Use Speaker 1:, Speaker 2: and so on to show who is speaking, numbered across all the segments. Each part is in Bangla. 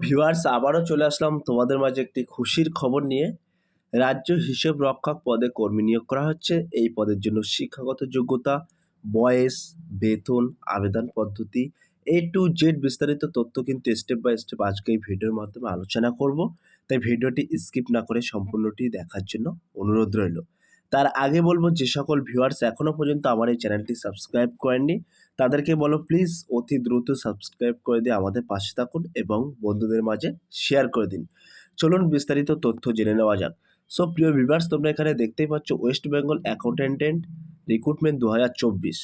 Speaker 1: ভিউয়ার্স আবারও চলে আসলাম তোমাদের মাঝে একটি খুশির খবর নিয়ে। রাজ্য হিসেব রক্ষক পদে কর্মী নিয়োগ করা হচ্ছে। এই পদের জন্য শিক্ষাগত যোগ্যতা, বয়স, বেতন, আবেদন পদ্ধতি এ টু জেড বিস্তারিত তথ্য কিন্তু স্টেপ বাই স্টেপ আজকে এই ভিডিওর মাধ্যমে আলোচনা করব। তাই ভিডিওটি স্কিপ না করে সম্পূর্ণটি দেখার জন্য অনুরোধ রইল। তার আগে বলব, যে সকল ভিউয়ার্স এখনও পর্যন্ত আমার এই চ্যানেলটি সাবস্ক্রাইব করেননি, তাদেরকে বলো প্লিজ অতি দ্রুত সাবস্ক্রাইব করে দিয়ে আমাদের পাশে থাকুন এবং বন্ধুদের মাঝে শেয়ার করে দিন। চলুন বিস্তারিত তথ্য জেনে নেওয়া যাক। সো প্রিয় ভিউয়ার্স তোমরা এখানে দেখতেই পাচ্ছ ওয়েস্ট বেঙ্গল অ্যাকাউন্টেন্টেন্ট রিক্রুটমেন্ট দু হাজার চব্বিশ।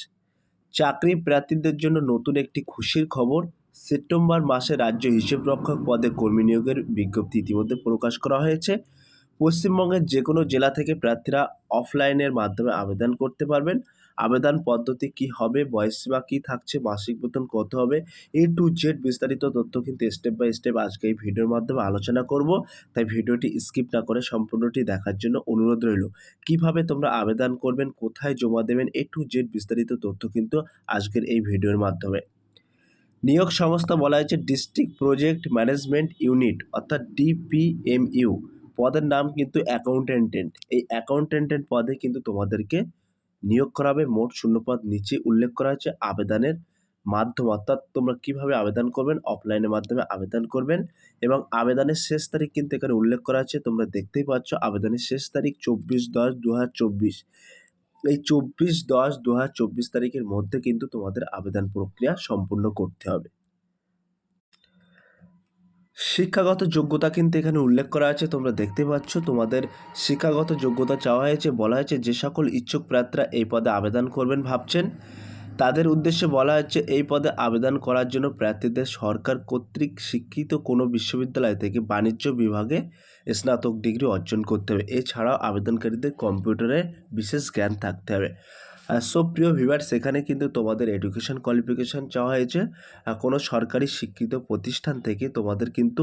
Speaker 1: চাকরি প্রার্থীদের জন্য নতুন একটি খুশির খবর, সেপ্টেম্বর মাসে রাজ্য হিসেব রক্ষক পদে কর্মী নিয়োগের বিজ্ঞপ্তি ইতিমধ্যে প্রকাশ করা হয়েছে। পশ্চিমবঙ্গের যে কোনো জেলা থেকে প্রার্থীরা অফলাইনের মাধ্যমে আবেদন করতে পারবেন। আবেদন পদ্ধতি কি হবে? বয়সসীমা কী থাকছে? মাসিক বেতন কত হবে? এ টু জেড বিস্তারিত তথ্য কিন্তু স্টেপ বাই স্টেপ আজকে এই ভিডিওর মাধ্যমে আলোচনা করব। তাই ভিডিওটি স্কিপ না করে সম্পূর্ণটি দেখার জন্য অনুরোধ রইল। কীভাবে তোমরা আবেদন করবেন? কোথায় জমা দেবেন? এ টু জেড বিস্তারিত তথ্য কিন্তু আজকের এই ভিডিওর মাধ্যমে। নিয়োগ সংস্থা বলা হয়েছে ডিস্ট্রিক্ট প্রজেক্ট ম্যানেজমেন্ট ইউনিট অর্থাৎ ডিপিএমইউ। পদের নাম কিন্তু অ্যাকাউন্টেন্টেন্ট এই অ্যাকাউন্টেন্টেন্ট পদে কিন্তু তোমাদেরকে নিয়োগ করা হবে। মোট শূন্যপদ নিচে উল্লেখ করা হয়েছে। আবেদনের মাধ্যম অর্থাৎ তোমরা কীভাবে আবেদন করবেন অফলাইনের মাধ্যমে আবেদন করবেন এবং আবেদনের শেষ তারিখ কিন্তু এখানে উল্লেখ করা আছে। তোমরা দেখতেই পাচ্ছ আবেদনের শেষ তারিখ চব্বিশ দশ দু এই চব্বিশ দশ দু তারিখের মধ্যে কিন্তু তোমাদের আবেদন প্রক্রিয়া সম্পূর্ণ করতে হবে। শিক্ষাগত যোগ্যতা কিন্তু এখানে উল্লেখ করা আছে, তোমরা দেখতে পাচ্ছ। তোমাদের শিক্ষাগত যোগ্যতা চাওয়া হয়েছে, বলা হয়েছে যে সকল ইচ্ছুক প্রার্থীরা এই পদে আবেদন করবেন ভাবছেন। তাদের উদ্দেশ্যে বলা হচ্ছে, এই পদে আবেদন করার জন্য প্রার্থীদের সরকার কর্তৃক শিক্ষিত কোনো বিশ্ববিদ্যালয় থেকে বাণিজ্য বিভাগে স্নাতক ডিগ্রি অর্জন করতে হবে। এছাড়াও আবেদনকারীদের কম্পিউটারে বিশেষ জ্ঞান থাকতে হবে। সো প্রিয় ভিভার সেখানে কিন্তু তোমাদের এডুকেশন কোয়ালিফিকেশান চাওয়া হয়েছে। কোনো সরকারি শিক্ষিত প্রতিষ্ঠান থেকে তোমাদের কিন্তু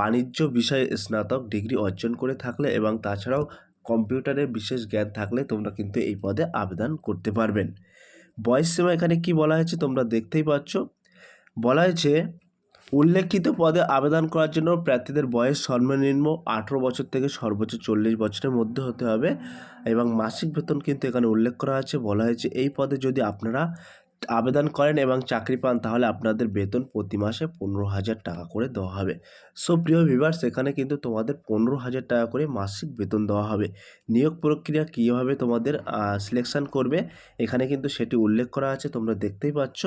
Speaker 1: বাণিজ্য বিষয়ে স্নাতক ডিগ্রি অর্জন করে থাকলে এবং তাছাড়াও কম্পিউটারের বিশেষ জ্ঞান থাকলে তোমরা কিন্তু এই পদে আবেদন করতে পারবেন। বয়স সীমা এখানে কি বলা হয়েছে তোমরা দেখতেই পাচ্ছ। বলা হয়েছে উল্লেখিত পদে আবেদন করার জন্য প্রার্থীদের বয়স সর্বনিম্ন আঠেরো বছর থেকে সর্বোচ্চ চল্লিশ বছরের মধ্যে হতে হবে এবং মাসিক বেতন কিন্তু এখানে উল্লেখ করা আছে। বলা হয়েছে এই পদে যদি আপনারা আবেদন করেন এবং চাকরি পান, তাহলে আপনাদের বেতন প্রতি মাসে পনেরো হাজার টাকা করে দেওয়া হবে। সো, প্রিয় ভিভার্স এখানে কিন্তু তোমাদের পনেরো হাজার টাকা করে মাসিক বেতন দেওয়া হবে। নিয়োগ প্রক্রিয়া কীভাবে তোমাদের সিলেকশান করবে, এখানে কিন্তু সেটি উল্লেখ করা আছে, তোমরা দেখতেই পাচ্ছ।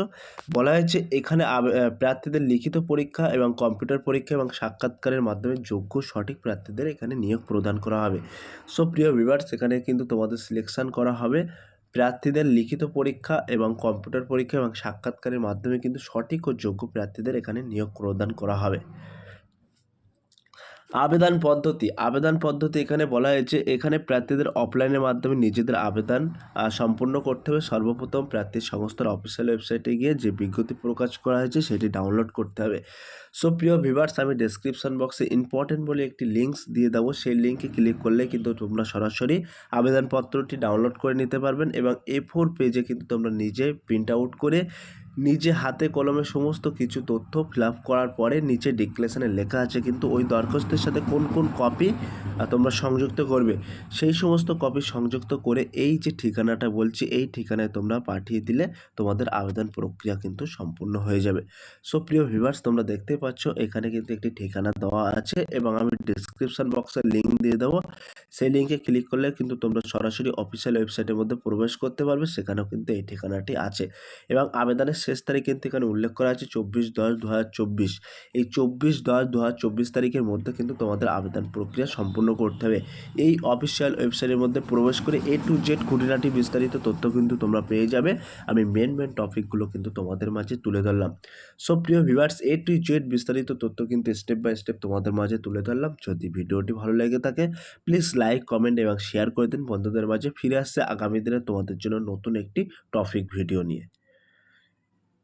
Speaker 1: বলা হয়েছে, এখানে প্রার্থীদের লিখিত পরীক্ষা এবং কম্পিউটার পরীক্ষা এবং সাক্ষাৎকারের মাধ্যমে যোগ্য সঠিক প্রার্থীদের এখানে নিয়োগ প্রদান করা হবে। সো, প্রিয় ভিভার্স এখানে কিন্তু তোমাদের সিলেকশান করা হবে। প্রার্থীদের লিখিত পরীক্ষা এবং কম্পিউটার পরীক্ষা এবং সাক্ষাৎকারের মাধ্যমে কিন্তু সঠিক ও যোগ্য প্রার্থীদের এখানে নিয়োগ প্রদান করা হবে। আবেদন পদ্ধতি। আবেদন পদ্ধতি এখানে বলা হয়েছে, এখানে প্রার্থীদের অফলাইনের মাধ্যমে নিজেদের আবেদন সম্পূর্ণ করতে হবে। সর্বপ্রথম প্রার্থীর সংস্থার অফিসিয়াল ওয়েবসাইটে গিয়ে যে বিজ্ঞপ্তি প্রকাশ করা হয়েছে, সেটি ডাউনলোড করতে হবে। সো প্রিয় ভিভার্স আমি ডেসক্রিপশন বক্সে ইম্পর্টেন্ট বলে একটি লিঙ্কস দিয়ে দেবো। সেই লিঙ্কে ক্লিক করলে কিন্তু তোমরা সরাসরি আবেদনপত্রটি ডাউনলোড করে নিতে পারবেন এবং এ ফোর পেজে কিন্তু তোমরা নিজে প্রিন্ট আউট করে নিজে হাতে কলমে সমস্ত কিছু তথ্য ফিল করার পরে নিচে ডিক্লেশনে লেখা আছে, কিন্তু ওই দরখাস্তের সাথে কোন কোন কপি তোমরা সংযুক্ত করবে? সেই সমস্ত কপি সংযুক্ত করে এই যে ঠিকানাটা বলছি, এই ঠিকানায় তোমরা পাঠিয়ে দিলে তোমাদের আবেদন প্রক্রিয়া কিন্তু সম্পূর্ণ হয়ে যাবে। সো প্রিয় ভিভার্স তোমরা দেখতে পাচ্ছ, এখানে কিন্তু একটি ঠিকানা দেওয়া আছে এবং আমি ডিসক্রিপশান বক্সে লিঙ্ক দিয়ে দেবো। সেই লিঙ্কে ক্লিক করলে কিন্তু তোমরা সরাসরি অফিসিয়াল ওয়েবসাইটের মধ্যে প্রবেশ করতে পারবে, সেখানেও কিন্তু এই ঠিকানাটি আছে। এবং আবেদনের শেষ তারিখ কিন্তু এখানে উল্লেখ করা আছে চব্বিশ দশ দু এই চব্বিশ দশ দু তারিখের মধ্যে কিন্তু তোমাদের আবেদন প্রক্রিয়া সম্পূর্ণ করতে হবে। এই অফিসিয়াল ওয়েবসাইটের মধ্যে প্রবেশ করে এ টু জেড খুঁটিনাটি বিস্তারিত তথ্য কিন্তু তোমরা পেয়ে যাবে। আমি মেন মেন টপিকগুলো কিন্তু তোমাদের মাঝে তুলে ধরলাম। সো প্রিয় ভিভার্স এ টু জেড বিস্তারিত তথ্য কিন্তু স্টেপ বাই স্টেপ তোমাদের মাঝে তুলে ধরলাম। যদি ভিডিওটি ভালো লেগে থাকে প্লিজ লাইক কমেন্ট এবং শেয়ার করে দিন। বন্ধুদের মাঝে ফিরে আসছে আগামী দিনে তোমাদের জন্য নতুন একটি টপিক ভিডিও নিয়ে।